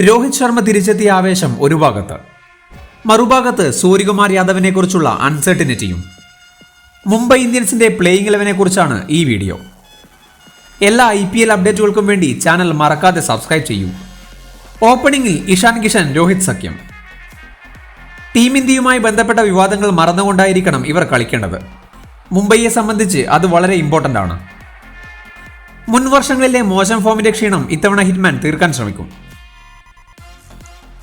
രോഹിത് ശർമ്മ തിരിച്ചെത്തിയ ആവേശം ഒരു ഭാഗത്ത്. മറുഭാഗത്ത് സൂര്യകുമാർ യാദവിനെ കുറിച്ചുള്ള അൺസർട്ടിനിറ്റിയും മുംബൈ ഇന്ത്യൻസിന്റെ പ്ലേയിങ് ഇലവനെ കുറിച്ചാണ് ഈ വീഡിയോ എല്ലാ ഐ പി എൽ അപ്ഡേറ്റുകൾക്കും വേണ്ടി ചാനൽ മറക്കാതെ സബ്സ്ക്രൈബ് ചെയ്യൂ. ഓപ്പണിംഗിൽ ഇഷാൻ കിഷൻ രോഹിത് സഖ്യം. ടീം ഇന്ത്യയുമായി ബന്ധപ്പെട്ട വിവാദങ്ങൾ മറന്നുകൊണ്ടായിരിക്കണം ഇവർ കളിക്കേണ്ടത്. മുംബൈയെ സംബന്ധിച്ച് അത് വളരെ ഇമ്പോർട്ടന്റ് ആണ്. മുൻ വർഷങ്ങളിലെ മോശം ഫോമിന്റെ ക്ഷീണം ഇത്തവണ ഹിറ്റ്മാൻ തീർക്കാൻ ശ്രമിക്കും.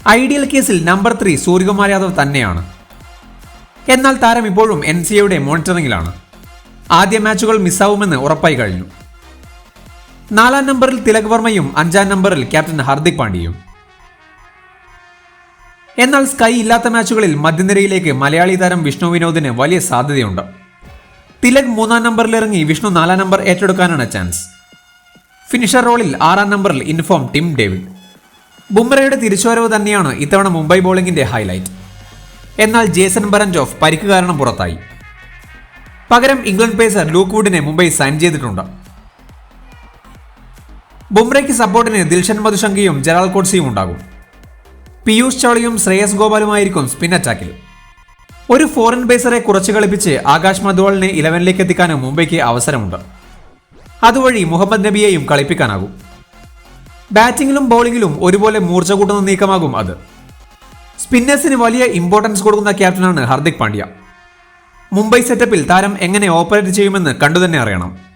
ഐഡിയൽ കേസിൽ നമ്പർ ത്രീ സൂര്യകുമാർ യാദവ് തന്നെയാണ്. എന്നാൽ താരം ഇപ്പോഴും എൻ സി എയുടെ മോണിറ്ററിംഗിലാണ്. ആദ്യ മാച്ചുകൾ മിസ്സാവുമെന്ന് ഉറപ്പായി കഴിഞ്ഞു. നാലാം നമ്പറിൽ തിലക് വർമ്മയും അഞ്ചാം നമ്പറിൽ ക്യാപ്റ്റൻ ഹർദിക് പാണ്ഡ്യയും. എന്നാൽ സ്കൈ ഇല്ലാത്ത മാച്ചുകളിൽ മധ്യനിരയിലേക്ക് മലയാളി താരം വിഷ്ണു വിനോദിന് വലിയ സാധ്യതയുണ്ട്. തിലക് മൂന്നാം നമ്പറിലിറങ്ങി വിഷ്ണു നാലാം നമ്പർ ഏറ്റെടുക്കാനാണ് ചാൻസ്. ഫിനിഷർ റോളിൽ ആറാം നമ്പറിൽ ഇൻഫോം ടിം ഡേവിഡ്. ബുംറയുടെ തിരിച്ചുവരവ് തന്നെയാണ് ഇത്തവണ മുംബൈ ബോളിംഗിന്റെ ഹൈലൈറ്റ്. എന്നാൽ ജേസൺ ബറൻജോഫ് പരിക്ക് കാരണം പുറത്തായി. പകരം ഇംഗ്ലണ്ട് പേസർ ലൂക്ക്വുഡിനെ മുംബൈ സൈൻ ചെയ്തിട്ടുണ്ട്. ബുംറയ്ക്ക് സപ്പോർട്ടിന് ദിൽഷൻ മധുശങ്കയും ജെറാൾ കോട്സിയും ഉണ്ടാകും. പീയൂഷ് ചൗളയും ശ്രേയസ് ഗോപാലുമായിരിക്കും സ്പിൻ അറ്റാക്കിൽ. ഒരു ഫോറിൻ ബേസറെ കുറച്ച് കളിപ്പിച്ച് ആകാശ് മധുവാളിനെ ഇലവനിലേക്ക് എത്തിക്കാനും മുംബൈക്ക് അവസരമുണ്ട്. അതുവഴി മുഹമ്മദ് നബിയെയും കളിപ്പിക്കാനാകും. ബാറ്റിംഗിലും ബൗളിംഗിലും ഒരുപോലെ മൂർച്ച കൂട്ടുന്ന നീക്കമാകും അത്. സ്പിന്നേഴ്സിന് വലിയ ഇമ്പോർട്ടൻസ് കൊടുക്കുന്ന ക്യാപ്റ്റനാണ് ഹാർദിക് പാണ്ഡ്യ. മുംബൈ സെറ്റപ്പിൽ താരം എങ്ങനെ ഓപ്പറേറ്റ് ചെയ്യുമെന്ന് കണ്ടുതന്നെ അറിയണം.